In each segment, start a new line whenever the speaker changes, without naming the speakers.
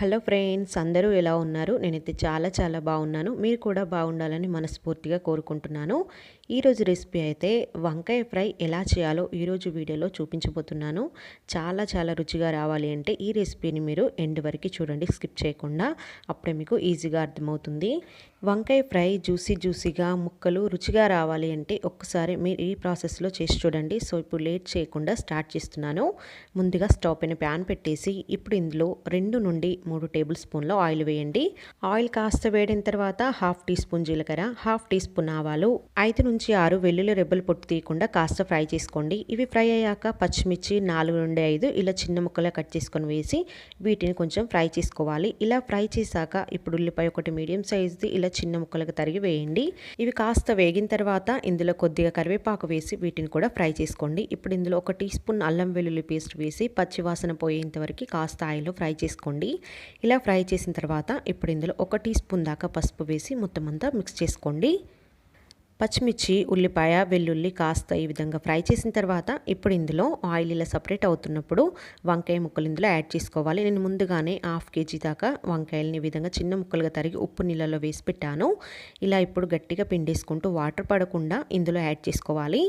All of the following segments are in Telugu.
హలో ఫ్రెండ్స్ అందరూ ఎలా ఉన్నారు? నేనైతే చాలా చాలా బాగున్నాను. మీరు కూడా బాగుండాలని మనస్ఫూర్తిగా కోరుకుంటున్నాను. ఈరోజు రెసిపీ అయితే వంకాయ ఫ్రై ఎలా చేయాలో ఈరోజు వీడియోలో చూపించబోతున్నాను. చాలా చాలా రుచిగా రావాలి అంటే ఈ రెసిపీని మీరు ఎండ్ వరకు చూడండి స్కిప్ చేయకుండా. అప్పుడే మీకు ఈజీగా అర్థమవుతుంది. వంకాయ ఫ్రై జ్యూసీ జ్యూసీగా ముక్కలు రుచిగా రావాలి అంటే ఒక్కసారి మీరు ఈ ప్రాసెస్లో చేసి చూడండి. సో ఇప్పుడు లేట్ చేయకుండా స్టార్ట్ చేస్తున్నాను. ముందుగా స్టవ్ పైన ప్యాన్ పెట్టేసి ఇప్పుడు ఇందులో రెండు నుండి మూడు టేబుల్ స్పూన్ల ఆయిల్ వేయండి. ఆయిల్ కాస్త వేడిన తర్వాత హాఫ్ టీ స్పూన్ జీలకర్ర హాఫ్ టీ స్పూన్ ఆవాలు ఐదు నుంచి ఆరు వెల్లుల్లి రెబ్బలు పొట్టు తీయకుండా కాస్త ఫ్రై చేసుకోండి. ఇవి ఫ్రై అయ్యాక పచ్చిమిర్చి నాలుగు నుండి ఐదు ఇలా చిన్న ముక్కలు కట్ చేసుకొని వేసి వీటిని కొంచెం ఫ్రై చేసుకోవాలి. ఇలా ఫ్రై చేశాక ఇప్పుడు ఉల్లిపాయ ఒకటి మీడియం సైజ్ది ఇలా చిన్న ముక్కలకు తరిగి వేయండి. ఇవి కాస్త వేగిన తర్వాత ఇందులో కొద్దిగా కరివేపాకు వేసి వీటిని కూడా ఫ్రై చేసుకోండి. ఇప్పుడు ఇందులో ఒక టీ స్పూన్ అల్లం వెల్లుల్లి పేస్ట్ వేసి పచ్చివాసన పోయేంత వరకు కాస్త ఆయిల్లో ఫ్రై చేసుకోండి. ఇలా ఫ్రై చేసిన తర్వాత ఇప్పుడు ఇందులో ఒక టీ స్పూన్ దాకా పసుపు వేసి మొత్తం అంతా మిక్స్ చేసుకోండి. పచ్చిమిర్చి ఉల్లిపాయ వెల్లుల్లి కాస్త ఈ విధంగా ఫ్రై చేసిన తర్వాత ఇప్పుడు ఇందులో ఆయిల్ ఇలా సపరేట్ అవుతున్నప్పుడు వంకాయ ముక్కలు ఇందులో యాడ్ చేసుకోవాలి. నేను ముందుగానే హాఫ్ కేజీ దాకా వంకాయలని ఈ విధంగా చిన్న ముక్కలుగా తరిగి ఉప్పు నీళ్ళలో వేసి పెట్టాను. ఇలా ఇప్పుడు గట్టిగా పిండేసుకుంటూ వాటర్ పడకుండా ఇందులో యాడ్ చేసుకోవాలి.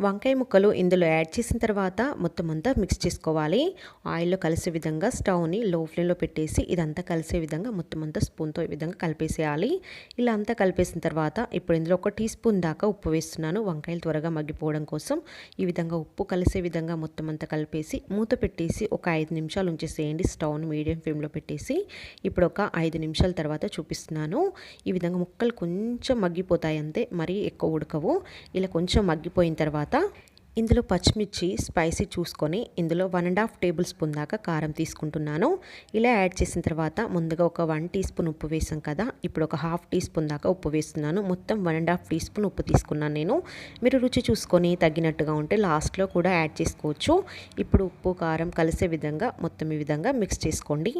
వంకాయ ముక్కలు ఇందులో యాడ్ చేసిన తర్వాత మొత్తం అంతా మిక్స్ చేసుకోవాలి. ఆయిల్లో కలిసే విధంగా స్టవ్ని లో ఫ్లేమ్లో పెట్టేసి ఇదంతా కలిసే విధంగా మొత్తం అంతా స్పూన్తో ఈ విధంగా కలిపేసేయాలి. ఇలా అంతా కలిపేసిన తర్వాత ఇప్పుడు ఇందులో ఒక టీ స్పూన్ దాకా ఉప్పు వేస్తున్నాను. వంకాయలు త్వరగా మగ్గిపోవడం కోసం ఈ విధంగా ఉప్పు కలిసే విధంగా మొత్తం అంతా కలిపేసి మూత పెట్టేసి ఒక ఐదు నిమిషాలు ఉంచేసేయండి. స్టవ్ని మీడియం ఫ్లేమ్లో పెట్టేసి ఇప్పుడు ఒక ఐదు నిమిషాల తర్వాత చూపిస్తున్నాను. ఈ విధంగా ముక్కలు కొంచెం మగ్గిపోతాయి అంతే మరీ ఎక్కువ ఉడకవు. ఇలా కొంచెం మగ్గిపోయిన తర్వాత ta ఇందులో పచ్చిమిర్చి స్పైసీ చూసుకొని ఇందులో one and half tablespoon దాకా కారం తీసుకుంటున్నాను. ఇలా యాడ్ చేసిన తర్వాత ముందుగా ఒక వన్ టీ స్పూన్ ఉప్పు వేసాం కదా ఇప్పుడు ఒక హాఫ్ టీ స్పూన్ దాకా ఉప్పు వేస్తున్నాను. మొత్తం one and half teaspoon ఉప్పు తీసుకున్నాను నేను. మీరు రుచి చూసుకొని తగ్గినట్టుగా ఉంటే లాస్ట్లో కూడా యాడ్ చేసుకోవచ్చు. ఇప్పుడు ఉప్పు కారం కలిసే విధంగా మొత్తం ఈ విధంగా మిక్స్ చేసుకోండి.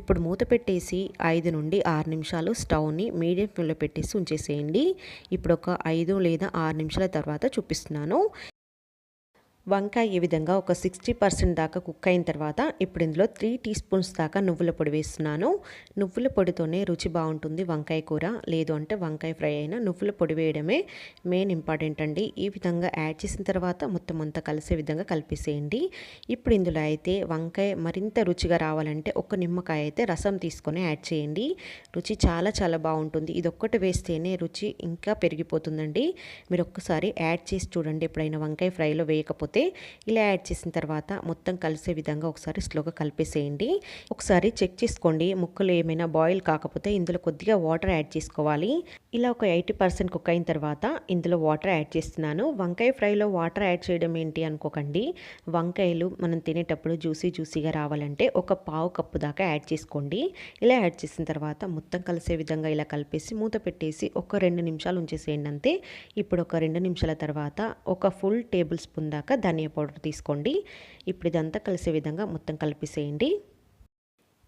ఇప్పుడు మూత పెట్టేసి ఐదు నుండి ఆరు నిమిషాలు స్టవ్ని మీడియం ఫ్లేమ్లో పెట్టేసి ఉంచేసేయండి. ఇప్పుడు ఒక ఐదు లేదా ఆరు నిమిషాల తర్వాత చూపిస్తున్నాను. వంకాయ ఈ విధంగా ఒక సిక్స్టీ పర్సెంట్ దాకా కుక్ అయిన తర్వాత ఇప్పుడు ఇందులో త్రీ టీ స్పూన్స్ దాకా నువ్వుల పొడి వేస్తున్నాను. నువ్వుల పొడితోనే రుచి బాగుంటుంది వంకాయ కూర. లేదు అంటే వంకాయ ఫ్రై అయినా నువ్వుల పొడి వేయడమే మెయిన్ ఇంపార్టెంట్ అండి. ఈ విధంగా యాడ్ చేసిన తర్వాత మొత్తం అంతా కలిసే విధంగా కలిపేసేయండి. ఇప్పుడు ఇందులో అయితే వంకాయ మరింత రుచిగా రావాలంటే ఒక నిమ్మకాయ అయితే రసం తీసుకొని యాడ్ చేయండి. రుచి చాలా చాలా బాగుంటుంది. ఇది ఒక్కటి వేస్తేనే రుచి ఇంకా పెరిగిపోతుందండి. మీరు ఒక్కసారి యాడ్ చేసి చూడండి ఎప్పుడైనా వంకాయ ఫ్రైలో వేయకపోతే. లేకపోతే ఇలా యాడ్ చేసిన తర్వాత మొత్తం కలిసే విధంగా ఒకసారి స్లోగా కలిపేసేయండి. ఒకసారి చెక్ చేసుకోండి. ముక్కలు ఏమైనా బాయిల్ కాకపోతే ఇందులో కొద్దిగా వాటర్ యాడ్ చేసుకోవాలి. ఇలా ఒక ఎయిటీ పర్సెంట్ కుక్ అయిన తర్వాత ఇందులో వాటర్ యాడ్ చేస్తున్నాను. వంకాయ ఫ్రైలో వాటర్ యాడ్ చేయడం ఏంటి అనుకోకండి. వంకాయలు మనం తినేటప్పుడు జ్యూసీ జ్యూసీగా రావాలంటే ఒక పావు కప్పు దాకా యాడ్ చేసుకోండి. ఇలా యాడ్ చేసిన తర్వాత మొత్తం కలిసే విధంగా ఇలా కలిపేసి మూత పెట్టేసి ఒక రెండు నిమిషాలు ఉంచేసేయండి అంతే. ఇప్పుడు ఒక రెండు నిమిషాల తర్వాత ఒక ఫుల్ టేబుల్ స్పూన్ దాకా ధనియా పౌడర్ తీసుకోండి. ఇప్పుడు ఇదంతా కలిసే విధంగా మొత్తం కలిపేసేయండి.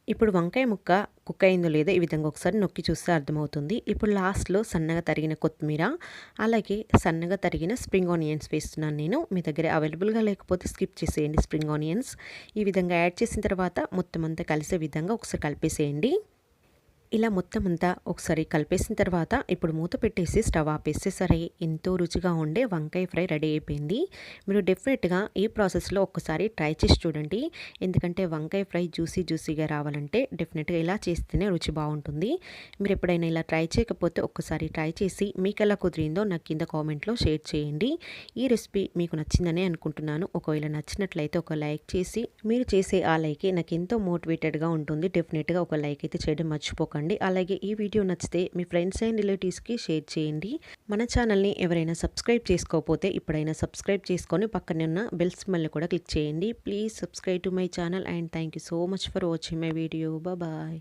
ఇప్పుడు వంకాయ ముక్క కుక్ అయిందో లేదో ఈ విధంగా ఒకసారి నొక్కి చూస్తే అర్థమవుతుంది. ఇప్పుడు లాస్ట్లో సన్నగా తరిగిన కొత్తిమీర అలాగే సన్నగా తరిగిన స్ప్రింగ్ ఆనియన్స్ వేస్తున్నాను నేను. మీ దగ్గర అవైలబుల్గా లేకపోతే స్కిప్ చేసేయండి స్ప్రింగ్ ఆనియన్స్. ఈ విధంగా యాడ్ చేసిన తర్వాత మొత్తం అంతా కలిసే విధంగా ఒకసారి కలిపేసేయండి. ఇలా మొత్తం అంతా ఒకసారి కలిపేసిన తర్వాత ఇప్పుడు మూత పెట్టేసి స్టవ్ ఆపేస్తే సరే ఎంతో రుచిగా ఉండే వంకాయ ఫ్రై రెడీ అయిపోయింది. మీరు డెఫినెట్గా ఈ ప్రాసెస్లో ఒక్కసారి ట్రై చేసి చూడండి. ఎందుకంటే వంకాయ ఫ్రై జ్యూసీ జ్యూసీగా రావాలంటే డెఫినెట్గా ఇలా చేస్తేనే రుచి బాగుంటుంది. మీరు ఎప్పుడైనా ఇలా ట్రై చేయకపోతే ఒక్కసారి ట్రై చేసి మీకు ఎలా కుదిరిందో నాకు కింద కామెంట్లో షేర్ చేయండి. ఈ రెసిపీ మీకు నచ్చిందనే అనుకుంటున్నాను. ఒకవేళ నచ్చినట్లయితే ఒక లైక్ చేసి మీరు చేసే ఆ లైకే నాకు ఎంతో మోటివేటెడ్గా ఉంటుంది. డెఫినెట్గా ఒక లైక్ అయితే చేయడం మర్చిపోకండి. చేసుకోండి. అలాగే ఈ వీడియో నచ్చితే మీ ఫ్రెండ్స్ అండ్ రిలేటివ్స్కి షేర్ చేయండి. మన ఛానల్ని ఎవరైనా సబ్స్క్రైబ్ చేసుకోకపోతే ఇప్పుడైనా సబ్స్క్రైబ్ చేసుకొని పక్కనే ఉన్న బెల్స్ మళ్ళీ కూడా క్లిక్ చేయండి. Please subscribe to my channel and thank you so much for watching my video. Bye.